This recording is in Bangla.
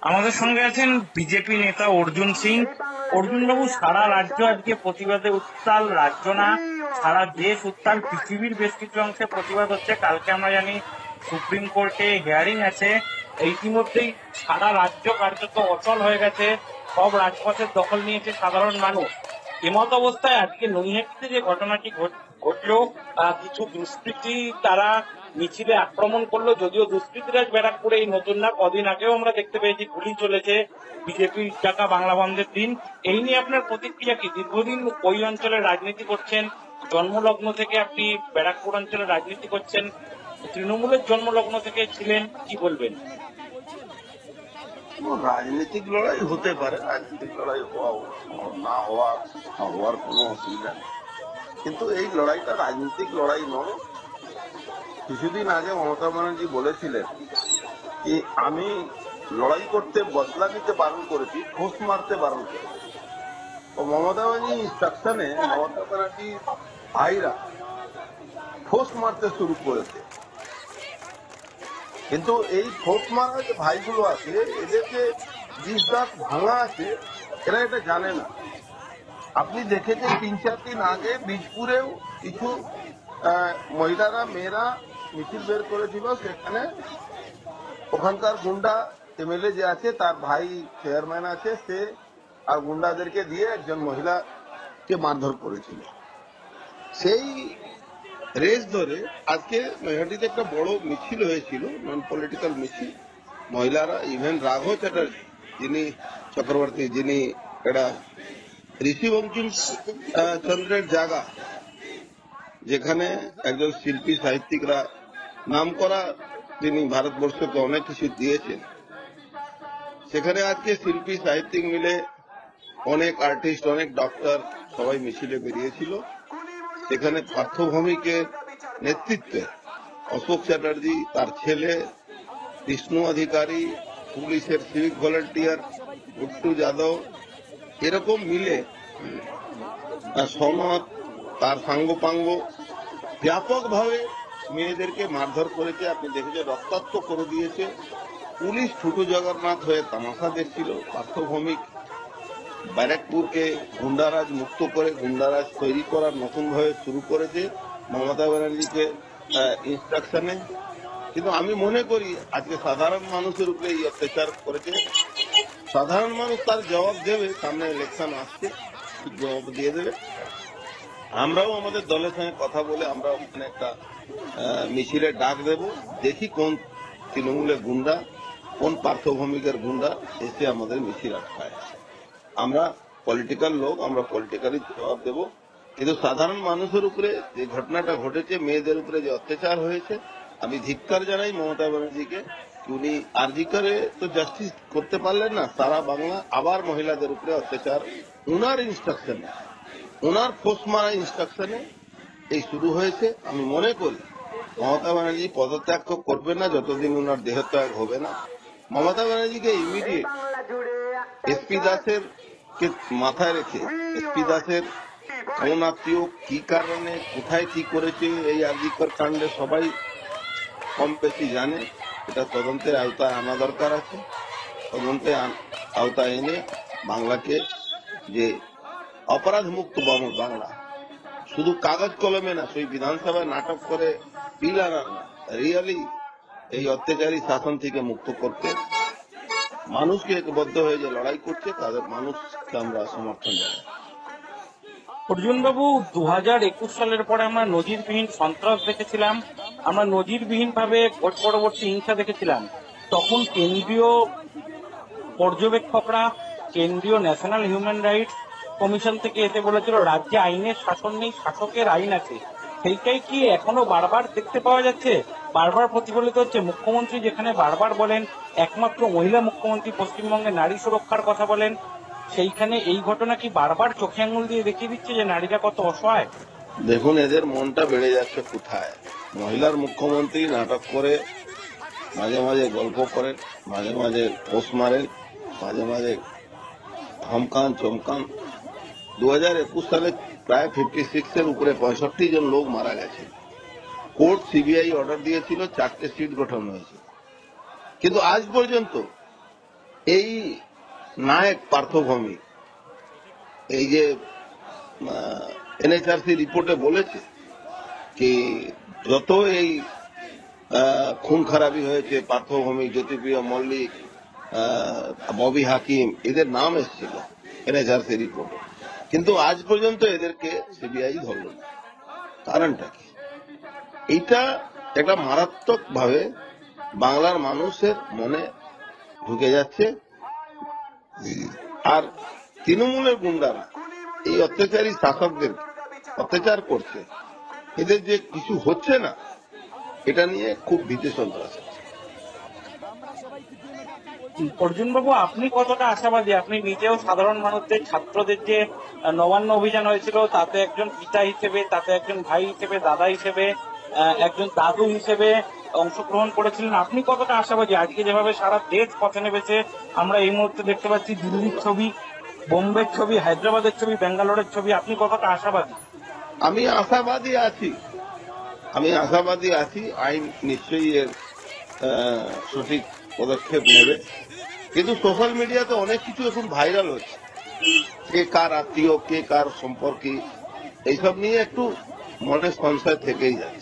আমাদের সঙ্গে আছেন বিজেপি নেতা অর্জুন সিং। অর্জুন বাবু সারা রাজ্য আজকে প্রতিবাদে উত্তাল রাজ্য না সারা দেশ উত্তাল, পৃথিবীর বেশ কিছু অংশে প্রতিবাদ হচ্ছে। কালকে আমরা জানি সুপ্রিম কোর্টে হিয়ারিং আছে। ইতিমধ্যেই সারা রাজ্য কার্যত অচল হয়ে গেছে। সব রাজপথের দখল নিয়েছে সাধারণ মানুষ। এমত অবস্থায় আজকে নৈহাটিতে যে ঘটনাটি ঘট- ঘটলো কিছু দুষ্কৃতি তারা মিছিলে আক্রমণ করল, যদিও দুষ্কৃতীরা ব্যারাকপুরে এই নতুন না কদিন আগেও আমরা দেখতে পেয়েছি, গুলি চলেছে বিজেপির টাকা বাংলা বন্ধের দিন। এই নিয়ে আপনার প্রতিক্রিয়া কি? দীর্ঘদিন ওই অঞ্চলে রাজনীতি করছেন, জন্মলগ্ন থেকে আপনি ব্যারাকপুর অঞ্চলে রাজনীতি করছেন, তৃণমূলের জন্মলগ্ন থেকে ছিলেন, কি বলবেন? রাজনৈতিক লড়াই হতে পারে, রাজনৈতিক লড়াই হওয়া, না হওয়া হওয়ার কোনো অসুবিধা নেই। কিন্তু এই লড়াইটা রাজনৈতিক লড়াই নয় কিছুদিন আগে মমতা ব্যানার্জি বলেছিলেন যে আমি লড়াই করতে বদলা নিতে বারণ করেছি ঘোষ মারতে বারণ করেছি। তো মমতা ব্যানার্জি ইনস্ট্রাকশনে মমতা ব্যানার্জি ভাইরা ফোর্স মারতে শুরু করেছে। কিন্তু এই ফোর্স মারা যে ভাইগুলো আছে, এদের যে দাঁত ভাঙা আছে, এরা এটা জানে না। আপনি দেখেছেন তিন চার দিন আগে বীজপুরেও কিছু মহিলারা, মেয়েরা মিছিল বের করেছিল, সেখানে ওখানকার গুন্ডা এমএলএ যে আছে, তার ভাই চেয়ারম্যান আছে, সে আর গুন্ডাদেরকে দিয়ে একজন মহিলাকে মারধর করেছিল। সেই রেস ধরে আজকে নৈহাটিতে একটা বড় মিছিল হয়েছিল নন পলিটিক্যাল মিছিল। মহিলারা ইভেন রাঘব চ্যাটার্জি, যিনি চক্রবর্তী, যিনি এটা ঋষি বঙ্কিম চন্দ্রের জায়গা, যেখানে একজন শিল্পী, সাহিত্যিকরা নাম করা তিনি ভারতবর্ষকে অনেক কিছু দিয়েছেন। সেখানে আজকে শিল্পী সাহিত্যিক মিলে অনেক আর্টিস্ট অনেক ডক্টর সবাই মিছিলে বেরিয়েছিল। সেখানে পার্থভূমিকের নেতৃত্বে অশোক চ্যাটার্জি তার ছেলে বিষ্ণু অধিকারী পুলিশের সিভিক ভলেন্টিয়ার গুট্টু যাদব এরকম মিলে আহ, সনদ তার সাঙ্গপাঙ্গ ব্যাপকভাবে মেয়েদেরকে মারধর করেছে, আপনি দেখেছেন, রক্তাক্ত করে দিয়েছে। পুলিশ ছোট জগন্নাথ হয়ে তামাশা দেখছিল। পার্থভৌমিক ব্যারাকপুরকে গুন্ডারাজ মুক্ত করে, গুন্ডারাজ তৈরি করার নতুন ভাবে শুরু করেছে মমতা ব্যানার্জিকে ইনস্ট্রাকশনে কিন্তু আমি মনে করি, আজকে সাধারণ মানুষের উপরে এই অত্যাচার করেছে। সাধারণ মানুষ তার জবাব দেবে, সামনে ইলেকশন আসছে, জবাব দিয়ে দেবে। আমরাও আমাদের দলের সঙ্গে কথা বলে আমরা ওখানে একটা মিছিলের ডাক দেব। দেখি কোন তৃণমূলের গুন্ডা, কোন পার্থভূমিকের গুন্ডা এসে আমাদের মিছিল আটকায়। আমরা পলিটিক্যাল লোক, আমরা পলিটিক্যালি জবাব দেব। কিন্তু সাধারণ মানুষের উপরে যে ঘটনাটা ঘটেছে, মেয়েদের উপরে যে অত্যাচার হয়েছে, আমি ধিক্কার জানাই মমতা ব্যানার্জিকে উনি আরজি করে তো জাস্টিস করতে পারলেন না। সারা বাংলা আবার মহিলাদের উপরে অত্যাচার। উনার ইনস্ট্রাকশনে ওনার ফোর্স মারা ইনস্ট্রাকশনে এই শুরু হয়েছে। আমি মনে করি, মমতা ব্যানার্জি পদত্যাগ করবে না, যতদিন ওনার দেহত্যাগ হবে না। মমতা ব্যানার্জিকে ইমিডিয়েট এসপি দাসের কে মাথায় রেখে এসপি দাসের কোন আত্মীয় কি কারণে, কোথায় কি করেছে, এই আর্জিকর কাণ্ডে সবাই কম বেশি জানে। এটা তদন্তের আওতায় আনা দরকার আছে। তদন্তে আওতায় এনে বাংলাকে যে অপরাধ মুক্ত বাংলা। শুধু কাগজ কলমে না, সেই বিধানসভায় নাটক করে বিল রিয়ালি এই অত্যাচারী শাসন থেকে মুক্ত করতে মানুষকে একবদ্ধ হয়ে যে লড়াই করছে, তাদের মানুষকে আমরা সমর্থন জানাই। অর্জুন বাবু দু হাজার একুশ সালের পরে আমরা নজিরবিহীন সন্ত্রাস দেখেছিলাম। আমরা নজিরবিহীন ভাবে পরবর্তী হিংসা দেখেছিলাম। তখন কেন্দ্রীয় পর্যবেক্ষকরা, কেন্দ্রীয় ন্যাশনাল হিউম্যান রাইটস কমিশন থেকে এতে বলেছিল, রাজ্যে আইনের শাসন নেই, শাসকের আইন আছে। সেইটাই কি এখনও বারবার দেখতে পাওয়া যাচ্ছে? বারবার প্রতিফলিত হচ্ছে। মুখ্যমন্ত্রী যেখানে বারবার বলেন, একমাত্র মহিলা মুখ্যমন্ত্রী পশ্চিমবঙ্গে নারী সুরক্ষার কথা বলেন, সেইখানে এই ঘটনা কি বারবার চোখে আঙুল দিয়ে দেখিয়ে দিচ্ছে যে নারীরা কত অসহায়? দেখুন, এদের মনটা বেড়ে যাচ্ছে কোথায়? মহিলার মুখ্যমন্ত্রী নাটক করে, মাঝে মাঝে গল্প করেন, মাঝে মাঝে পোষ মারেন, মাঝে মাঝে ধমকান, চমকান। দু হাজার একুশ সালে প্রায় ফিফটি সিক্স এর উপরে পঁয়ষট্টি জন লোক মারা গেছে। কোর্ট সিবিআই অর্ডার দিয়েছিল, চারটে সিট গঠন হয়েছে। কিন্তু আজ পর্যন্ত এই নায়ক পার্থভূমি, এই যে এনএচআরসি রিপোর্টে বলেছে কি যত এই খুন খারাপি হয়েছে, পার্থভূমি, জ্যোতিপ্রিয় মল্লিক ববি হাকিম, এদের নাম এসেছিল এনএচআরসি রিপোর্টে কিন্তু আজ পর্যন্ত এদেরকে সিবিআই ধরল না। কারণটা কি? এইটা একটা মারাত্মক ভাবে বাংলার মানুষের মনে ঢুকে যাচ্ছে। আর তৃণমূলের গুন্ডারা, এই অত্যাচারী শাসকদের অত্যাচার করছে। এদের যে কিছু হচ্ছে না, এটা নিয়ে খুব ভীতি সন্ত্রাস। অর্জুন বাবু, আপনি কতটা আশাবাদী? আপনি নিজেও সাধারণ মানুষদের, ছাত্রদের যে নবান্ন অভিযান হয়েছিল, তাতে একজন পিতা হিসেবে, তাতে একজন ভাই হিসেবে, দাদা হিসেবে একজন দাদু হিসেবে অংশগ্রহণ করেছিলেন। আপনি কতটা আশাবাদী? আজকে যেভাবে সারা দেশ পথে নেমেছে, আমরা এই মুহূর্তে দেখতে পাচ্ছি দিল্লির ছবি, বোম্বের ছবি, হায়দ্রাবাদের ছবি, ব্যাঙ্গালোরের ছবি। আপনি কতটা আশাবাদী? আমি আশাবাদী আছি। আমি আশাবাদী আছি। আইন নিশ্চয়ই এর সঠিক পদক্ষেপ নেবে। কিন্তু সোশ্যাল মিডিয়াতে অনেক কিছু এখন ভাইরাল হচ্ছে। কে কার আত্মীয়, কে কার সম্পর্কে, এইসব নিয়ে একটু মনে সংশয় থেকেই যাচ্ছে।